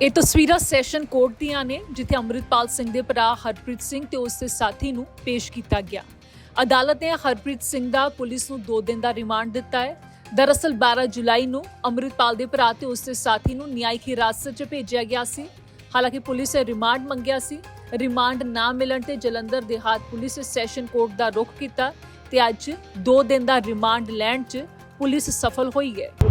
ਇਹ ਤਸਵੀਰਾਂ session court ਦੀਆਂ ਨੇ, ਜਿੱਥੇ ਅੰਮ੍ਰਿਤਪਾਲ ਸਿੰਘ ਦੇ ਭਰਾ ਹਰਪ੍ਰੀਤ ਸਿੰਘ ਤੇ ਉਸ ਦੇ ਸਾਥੀ ਨੂੰ ਪੇਸ਼ ਕੀਤਾ ਗਿਆ। ਅਦਾਲਤ ਨੇ ਹਰਪ੍ਰੀਤ ਸਿੰਘ ਦਾ ਪੁਲਿਸ ਨੂੰ 2 ਦਿਨ ਦਾ ਰਿਮਾਂਡ ਦਿੱਤਾ ਹੈ। ਦਰਅਸਲ 12 ਜੁਲਾਈ ਨੂੰ ਅੰਮ੍ਰਿਤਪਾਲ ਦੇ ਭਰਾ ਤੇ ਉਸ ਦੇ ਸਾਥੀ ਨੂੰ ਨਿਆਇਕ ਹਿਰਾਸਤ 'ਚ ਭੇਜਿਆ ਗਿਆ ਸੀ। ਹਾਲਾਂਕਿ ਪੁਲਿਸ ਨੇ ਰਿਮਾਂਡ ਮੰਗਿਆ ਸੀ। ਰਿਮਾਂਡ ਨਾ ਮਿਲਣ ਤੇ ਜਲੰਧਰ ਦੇਹਾਤ ਪੁਲਿਸ ਸੈਸ਼ਨ ਕੋਰਟ ਦਾ ਰੁਖ ਕੀਤਾ ਤੇ ਅੱਜ 2 ਦਿਨ ਦਾ ਰਿਮਾਂਡ ਲੈਣ 'ਚ ਪੁਲਿਸ ਸਫਲ ਹੋਈ ਹੈ।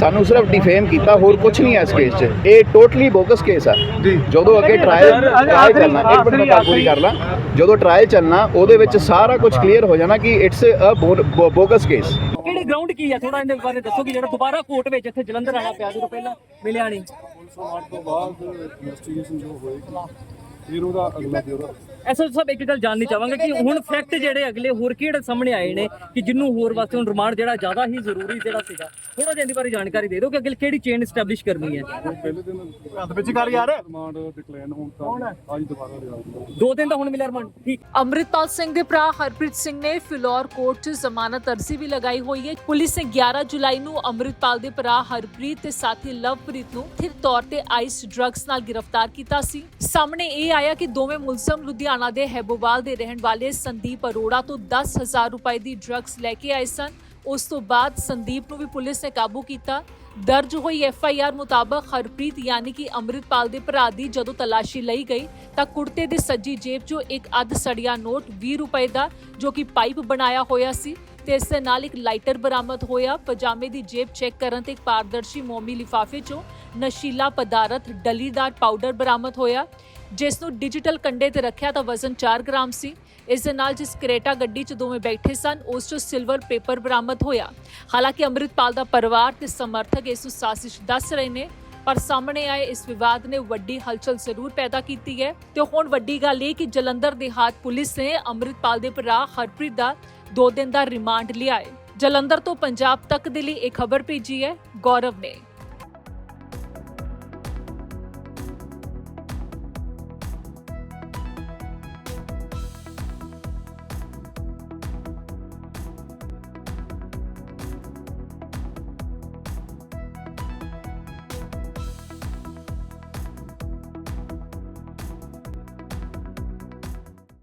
ਸਾਨੂੰ ਸਿਰਫ ਡਿਫੇਮ ਕੀਤਾ ਹੋਰ ਕੁਝ ਨਹੀਂ ਹੈ ਇਸ ਕੇਸ 'ਚ। ਇਹ ਟੋਟਲੀ ਬੋਗਸ ਕੇਸ ਆ। ਜਦੋਂ ਅੱਗੇ ਟ੍ਰਾਇਲ ਟ੍ਰਾਇਲ ਚੱਲਣਾ ਇੱਕ ਮਿੰਟ ਮੈਂ ਪੂਰੀ ਕਰ ਲਾਂ। ਜਦੋਂ ਟ੍ਰਾਇਲ ਚੱਲਣਾ ਉਹਦੇ ਵਿੱਚ ਸਾਰਾ ਕੁਝ ਕਲੀਅਰ ਹੋ ਜਾਣਾ ਕਿ ਇਟਸ ਅ ਬੋਗਸ ਕੇਸ ਕਿਹੜੇ ਗਰਾਊਂਡ ਕੀ ਹੈ ਥੋੜਾ ਇਹਦੇ ਬਾਰੇ ਦੱਸੋ ਕਿ ਜਿਹੜਾ ਦੁਬਾਰਾ ਕੋਰਟ ਵਿੱਚ ਇੱਥੇ ਜਲੰਧਰ ਆਣਾ ਪਿਆ ਜਦੋਂ ਪਹਿਲਾਂ ਮਿਲਿਆ ਨਹੀਂ। ਸਮਾਰਟ ਤੋਂ ਬਾਅਦ ਇਨਵੈਸਟੀਗੇਸ਼ਨ ਜੋ ਹੋਏਗੀ ਫਿਰ ਉਹਦਾ ਅਗਲਾ ਬਿਊਰੋ ਐਸਾ ਸਭ ਇੱਕ ਗੱਲ ਜਾਣਨੀ ਚਾਹਾਂਗੇ ਕਿ ਹੁਣ ਫੈਕਟ ਜਿਹੜੇ ਅਗਲੇ ਹੋਰ ਕਿਹੜੇ ਸਾਹਮਣੇ ਆਏ ਨੇ ਕਿ ਜਿੰਨੂੰ ਹੋਰ ਵਾਸਤੇ ਹੁਣ ਰਿਮਾਂਡ ਜਿਹੜਾ ਜ਼ਿਆਦਾ ਹੀ ਜ਼ਰੂਰੀ ਜਿਹੜਾ ਸੀਗਾ ਥੋੜਾ ਜਿਹਾ ਇਹਦੇ ਬਾਰੇ ਜਾਣਕਾਰੀ ਦੇ ਦਿਓ ਕਿ ਅਗਲੇ ਕਿਹੜੀ ਚੇਨ ਸਟੈਬਲਿਸ਼ ਕਰਨੀ ਹੈ। ਪਹਿਲੇ ਦਿਨ ਹੱਥ ਵਿੱਚ ਕਰ ਯਾਰ ਰਿਮਾਂਡ ਡਿਕਲੇਨ ਹੋਣ ਤਾਂ ਅੱਜ ਦੁਬਾਰਾ ਲਿਆ ਦੋ ਦਿਨ ਦਾ ਹੁਣ ਮਿਲਿਆ ਰਿਮਾਂਡ ਠੀਕ। ਅੰਮ੍ਰਿਤਪਾਲ ਸਿੰਘ ਦੇ ਭਰਾ ਹਰਪ੍ਰੀਤ ਸਿੰਘ ਨੇ ਫਿਲੌਰ ਕੋਰਟ 'ਚ ਜ਼ਮਾਨਤ ਅਰਜ਼ੀ ਵੀ ਲਗਾਈ ਹੋਈ ਹੈ। ਪੁਲਿਸ ਨੇ 11 ਜੁਲਾਈ ਨੂੰ ਅੰਮ੍ਰਿਤਪਾਲ ਦੇ ਭਰਾ ਹਰਪ੍ਰੀਤ ਤੇ ਸਾਥੀ ਲਵਪ੍ਰੀਤ ਨੂੰ ਥਿਰ ਤੌਰ ਤੇ ਆਈਸ ਡਰੱਗਸ ਨਾਲ ਗ੍ਰਿਫਤਾਰ ਕੀਤਾ ਸੀ। ਸਾਹਮਣੇ ਇਹ ਆਇਆ ਕਿ ਦੋਵੇਂ ਮੁਲਜ਼ਮ ਲੁਧਿਆਣਾ ਦੇ ਹੈਬੋਵਾਲ ਦੇ ਰਹਿਣ ਵਾਲੇ ਸੰਦੀਪ ਅਰੋੜਾ ਤੋਂ 10000 ਰੁਪਏ ਦੀ ਡਰੱਗਸ ਲੈ ਕੇ ਆਏ ਸਨ। ਉਸ ਤੋਂ ਬਾਅਦ ਸੰਦੀਪ ਨੂੰ ਵੀ ਪੁਲਿਸ ਨੇ ਕਾਬੂ ਕੀਤਾ। ਦਰਜ ਹੋਈ ਐਫ ਆਈ ਆਰ ਮੁਤਾਬਕ ਹਰਪ੍ਰੀਤ ਯਾਨੀ ਕਿ ਅੰਮ੍ਰਿਤਪਾਲ ਦੇ ਭਰਾ ਦੀ ਜਦੋਂ ਤਲਾਸ਼ੀ ਲਈ ਗਈ, ਤਾਂ ਕੁੜਤੇ ਦੀ ਸੱਜੀ ਜੇਬ 'ਚੋਂ ਇੱਕ ਅੱਧ ਸੜਿਆ ਨੋਟ 20 ਰੁਪਏ ਦਾ, ਜੋ ਕਿ ਪਾਈਪ ਬਣਾਇਆ ਹੋਇਆ ਸੀ ਤੇ ਇਸ ਦੇ ਨਾਲ ਇੱਕ ਲਾਈਟਰ ਬਰਾਮਦ ਹੋਇਆ। ਪਜਾਮੇ ਦੀ ਜੇਬ ਚੈੱਕ ਕਰਨ ਤੇ ਇੱਕ ਪਾਰਦਰਸ਼ੀ ਮੋਮੀ ਲਿਫਾਫੇ 'ਚੋਂ ਨਸ਼ੀਲਾ ਪਦਾਰਥ, ਡਲੀਦਾਰ ਪਾਊਡਰ ਬਰਾਮਦ ਹੋਇਆ। ਜਿਸ ਨੂੰ ਡਿਜੀਟਲ ਕੰਡੇ ਤੇ ਰੱਖਿਆ ਤਾਂ ਵਜ਼ਨ 4 ਗ੍ਰਾਮ ਸੀ। ਇਸ ਦੇ ਨਾਲ ਜਿਸ ਕਰੇਟਾ ਗੱਡੀ 'ਚ ਦੋਵੇਂ ਬੈਠੇ ਸਨ, ਉਸ 'ਚੋਂ ਸਿਲਵਰ ਪੇਪਰ ਬਰਾਮਦ ਹੋਇਆ। ਹਾਲਾਂਕਿ ਅੰਮ੍ਰਿਤਪਾਲ ਦਾ ਪਰਿਵਾਰ ਤੇ ਸਮਰਥਕ ਇਸ ਨੂੰ ਸਾਜ਼ਿਸ਼ ਦੱਸ ਰਹੇ ਨੇ, ਪਰ ਸਾਹਮਣੇ ਆਏ ਇਸ ਵਿਵਾਦ ਨੇ ਵੱਡੀ ਹਲਚਲ ਜ਼ਰੂਰ ਪੈਦਾ ਕੀਤੀ ਹੈ। ਤੇ ਹੁਣ ਵੱਡੀ ਗੱਲ ਇਹ ਕਿ ਜਲੰਧਰ ਦੇਹਾਤ ਪੁਲਿਸ ਨੇ ਅੰਮ੍ਰਿਤਪਾਲ ਦੇ ਭਰਾ ਹਰਪ੍ਰੀਤ ਦਾ 2 ਦਿਨ ਦਾ ਰਿਮਾਂਡ ਲਿਆ ਹੈ। ਜਲੰਧਰ ਤੋਂ ਪੰਜਾਬ ਤੱਕ ਦੇ ਲਈ ਇਹ ਖਬਰ ਭੇਜੀ ਹੈ, ਗੌਰਵ ਨੇ।